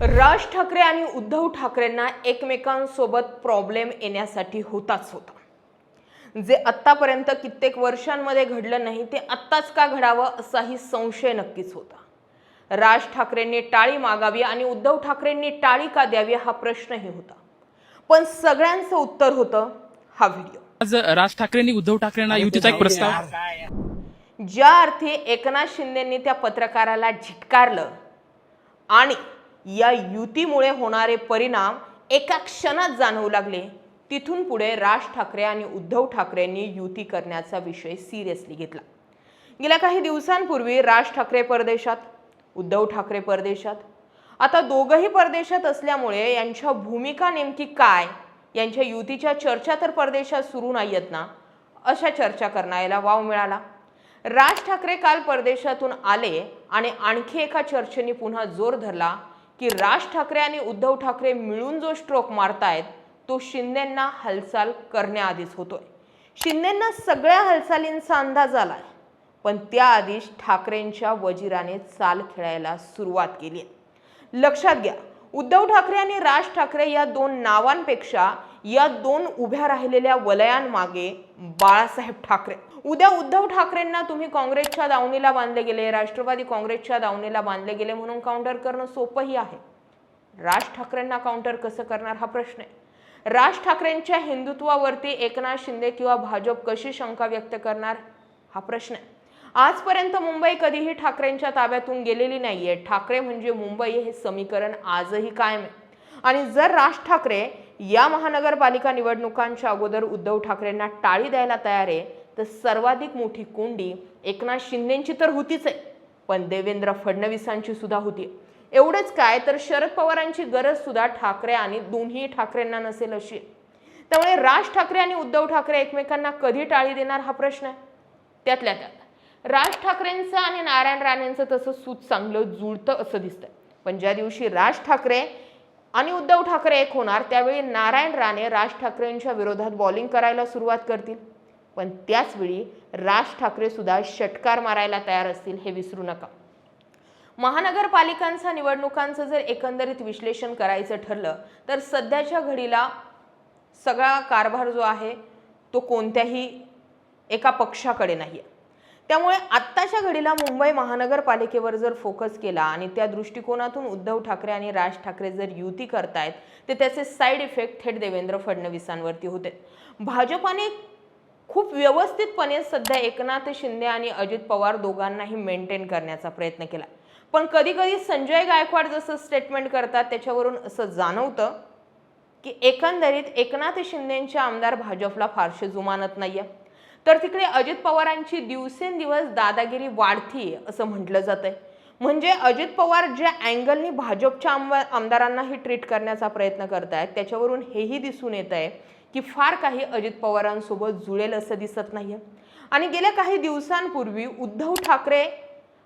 राज ठाकरे आणि उद्धव ठाकरेंना एकमेकांसोबत प्रॉब्लेम येण्यासाठी होताच होता. जे आत्तापर्यंत कित्येक वर्षांमध्ये घडलं नाही ते आत्ताच का घडावं असाही संशय नक्कीच होता. राज ठाकरेंनी टाळी मागावी आणि उद्धव ठाकरेंनी टाळी का द्यावी हा प्रश्नही होता. पण सगळ्यांचं उत्तर होतं हा व्हिडिओ. आज राज ठाकरेंनी उद्धव ठाकरेंना युतीचा एक प्रस्ताव ज्या अर्थी एकनाथ शिंदेंनी त्या पत्रकाराला झिटकारलं आणि या युतीमुळे होणारे परिणाम एका क्षणात जाणवू लागले. तिथून पुढे राज ठाकरे आणि उद्धव ठाकरेंनी युती करण्याचा विषय सिरियसली घेतला. गेल्या काही दिवसांपूर्वी राज ठाकरे परदेशात उद्धव ठाकरे परदेशात. आता दोघंही परदेशात असल्यामुळे यांच्या भूमिका नेमकी काय? यांच्या युतीच्या चर्चा तर परदेशात सुरू नाही आहेत ना? अशा चर्चा करण्याला वाव मिळाला. राज ठाकरे काल परदेशातून आले आणि आणखी एका चर्चेने पुन्हा जोर धरला. की राज ठाकरे आणि उद्धव ठाकरे मिळून जो स्ट्रोक मारतायत तो शिंदेंना हालचाल करण्याआधीच होतोय. शिंदेंना सगळ्या हालचालींचा अंदाज आलाय पण त्याआधीच ठाकरेंच्या वजिराने चाल खेळायला सुरुवात केली आहे. लक्षात घ्या उद्धव ठाकरे आणि राज ठाकरे या दोन नावांपेक्षा या दोन उभ्या राहिलेल्या वलयांमागे बाळासाहेब ठाकरे. उद्या उद्धव ठाकरेंना तुम्ही काँग्रेसच्या दावणीला बांधले गेले राष्ट्रवादी काँग्रेसच्या दावणीला बांधले गेले म्हणून काउंटर करणं सोपंही आहे. राज ठाकरेंना काउंटर कसं करणार हा प्रश्न आहे. राज ठाकरेंच्या हिंदुत्वावरती एकनाथ शिंदे किंवा भाजप कशी शंका व्यक्त करणार हा प्रश्न आहे. आजपर्यंत मुंबई कधीही ठाकरेंच्या ताब्यातून गेलेली नाहीये. ठाकरे म्हणजे मुंबई हे समीकरण आजही कायम आहे. आणि जर राज ठाकरे या महानगरपालिका निवडणुकांच्या अगोदर उद्धव ठाकरेंना टाळी द्यायला तयार आहे तर सर्वाधिक मोठी कोंडी एकनाथ शिंदेची तर होतीच आहे पण देवेंद्र फडणवीसांची सुद्धा होती. एवढंच काय तर शरद पवारांची गरज सुद्धा ठाकरे आणि दोन्ही ठाकरेंना नसेल अशी. त्यामुळे राज ठाकरे आणि उद्धव ठाकरे एकमेकांना कधी टाळी देणार हा प्रश्न आहे? त्यातल्या त्यात. राज ठाकरेंचं आणि नारायण राणेंचं तसं सूत चांगलं जुळतं असं दिसतंय. पण ज्या दिवशी राज ठाकरे आणि उद्धव ठाकरे एक होणार त्यावेळी नारायण राणे राज ठाकरेंच्या विरोधात बॉलिंग करायला सुरुवात करतील. पण त्याचवेळी राज ठाकरे सुद्धा षटकार मारायला तयार असतील हे विसरू नका. महानगरपालिकांचा निवडणुकांचं जर एकंदरीत विश्लेषण करायचं ठरलं तर सध्याच्या घडीला सगळा कारभार जो आहे तो कोणत्याही एका पक्षाकडे नाही आहे त्यामुळे आत्ताच्या घडीला मुंबई महानगरपालिकेवर जर फोकस केला आणि त्या दृष्टिकोनातून उद्धव ठाकरे आणि राज ठाकरे जर युती करतायत तर त्याचे साईड इफेक्ट थेट देवेंद्र फडणवीसांवरती होते. भाजपाने खूप व्यवस्थितपणे सध्या एकनाथ शिंदे आणि अजित पवार दोघांनाही मेंटेन करण्याचा प्रयत्न केला. पण कधीकधी संजय गायकवाड जसं स्टेटमेंट करतात त्याच्यावरून असं जाणवतं की एकंदरीत एकनाथ शिंदेंचे आमदार भाजपला फारसे जुमानत नाही आहे तर तिकडे अजित पवारांची दिवसेंदिवस दादागिरी वाढतीये असं म्हटलं जातंय. म्हणजे अजित पवार ज्या अँगलनी भाजपच्या आमवा आमदारांनाही ट्रीट करण्याचा प्रयत्न करत आहेत त्याच्यावरून हेही दिसून येत आहे की फार काही अजित पवारांसोबत जुळेल असं दिसत नाही आणि गेल्या काही दिवसांपूर्वी उद्धव ठाकरे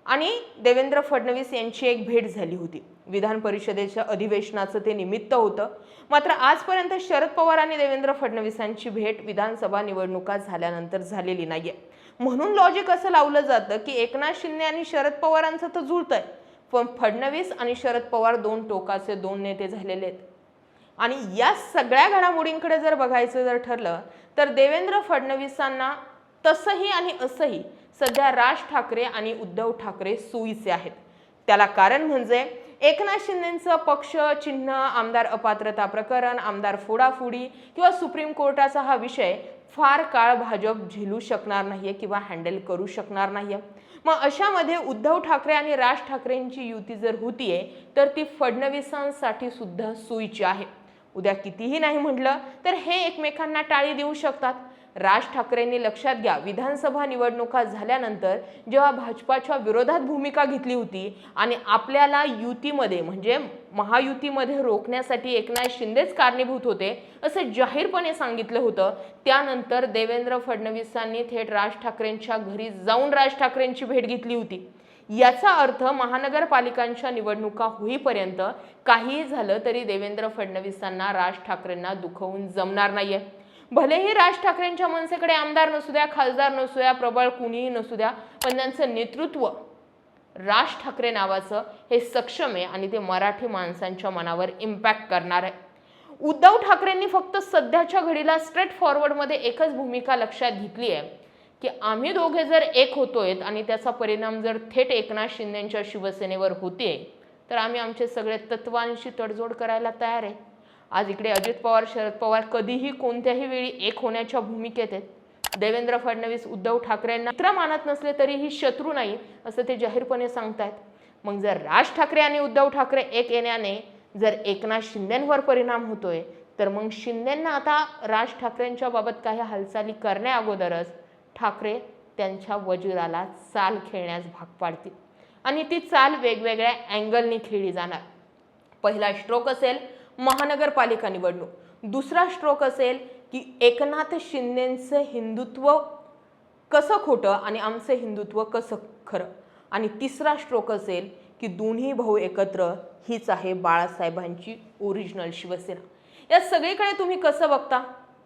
आणि देवेंद्र फडणवीस यांची एक भेट झाली होती. विधान परिषदेच्या अधिवेशनाचं ते निमित्त होतं. मात्र आजपर्यंत शरद पवार आणि देवेंद्र फडणवीसांची भेट विधानसभा निवडणुका झाल्यानंतर झालेली नाहीये. म्हणून लॉजिक असं लावलं जातं की एकनाथ शिंदे आणि शरद पवारांचं तर जुळतंय. पण फडणवीस आणि शरद पवार दोन टोकाचे दोन नेते झालेले आहेत. आणि या सगळ्या घडामोडींकडे जर बघायचं जर ठरलं तर देवेंद्र फडणवीसांना तसंही आणि असंही सध्या राज ठाकरे आणि उद्धव ठाकरे सोयीचे आहेत. त्याला कारण म्हणजे एकनाथ शिंदेचं पक्ष चिन्ह आमदार अपात्रता प्रकरण आमदार फोडाफोडी किंवा सुप्रीम कोर्टाचा हा विषय फार काळ भाजप झेलू शकणार नाहीये किंवा हँडल करू शकणार नाहीये. मग अशामध्ये उद्धव ठाकरे आणि राज ठाकरेंची युती जर होतीये तर ती फडणवीसांसाठी सुद्धा सोयीची आहे. उद्या कितीही नाही म्हटलं तर हे एकमेकांना टाळी देऊ शकतात. राज ठाकरेंनी लक्षात घ्या विधानसभा निवडणुका झाल्यानंतर जेव्हा भाजपाच्या विरोधात भूमिका घेतली होती आणि आपल्याला युतीमध्ये म्हणजे महायुतीमध्ये रोखण्यासाठी एकनाथ शिंदेच कारणीभूत होते असं जाहीरपणे सांगितलं होतं. त्यानंतर देवेंद्र फडणवीसांनी थेट राज ठाकरेंच्या घरी जाऊन राज ठाकरेंची भेट घेतली होती. याचा अर्थ महानगरपालिकांच्या निवडणुका होईपर्यंत काहीही झालं तरी देवेंद्र फडणवीसांना राज ठाकरेंना दुखवून जमणार नाहीये. भलेही राज ठाकरेंच्या मनसेकडे आमदार नसू द्या खासदार नसू द्या प्रबळ कुणीही नसू द्या पण त्यांचं नेतृत्व राज ठाकरे नावाचं हे सक्षम आहे आणि ते मराठी माणसांच्या मनावर इम्पॅक्ट करणार आहे. उद्धव ठाकरेंनी फक्त सध्याच्या घडीला स्ट्रेट फॉरवर्डमध्ये एकच भूमिका लक्षात घेतली आहे की आम्ही दोघे जर एक होतोय आणि त्याचा परिणाम जर थेट एकनाथ शिंदेच्या शिवसेनेवर होते तर आम्ही आमचे सगळे तत्वांशी तडजोड करायला तयार आहे. आज इकडे अजित पवार शरद पवार कधीही कोणत्याही वेळी एक होण्याच्या भूमिकेत आहेत. देवेंद्र फडणवीस उद्धव ठाकरेंना मित्र मानत नसले तरीही शत्रू नाही असं ते जाहीरपणे सांगतायत. मग जर राज ठाकरे आणि उद्धव ठाकरे एक येण्याने जर एकनाथ शिंदेंवर परिणाम होतोय तर मग शिंदेंना आता राज ठाकरेंच्या बाबत काही हालचाली करण्या अगोदरच ठाकरे त्यांच्या वजिराला चाल खेळण्यास भाग पाडतील. आणि ती चाल वेगवेगळ्या अँगलनी खेळली जाणार. पहिला स्ट्रोक असेल महानगरपालिका निवडणूक. दुसरा स्ट्रोक असेल की एकनाथ शिंदेंचं हिंदुत्व कसं खोटं आणि आमचं हिंदुत्व कसं खरं? आणि तिसरा स्ट्रोक असेल की दोन्ही भाऊ एकत्र हीच आहे बाळासाहेबांची ओरिजिनल शिवसेना. या सगळीकडे तुम्ही कसं बघता?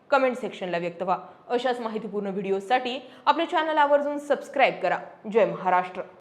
कमेंट सेक्शनला व्यक्त व्हा. अशाच माहितीपूर्ण व्हिडिओसाठी आपल्या चॅनल आवर्जून सबस्क्राईब करा. जय महाराष्ट्र.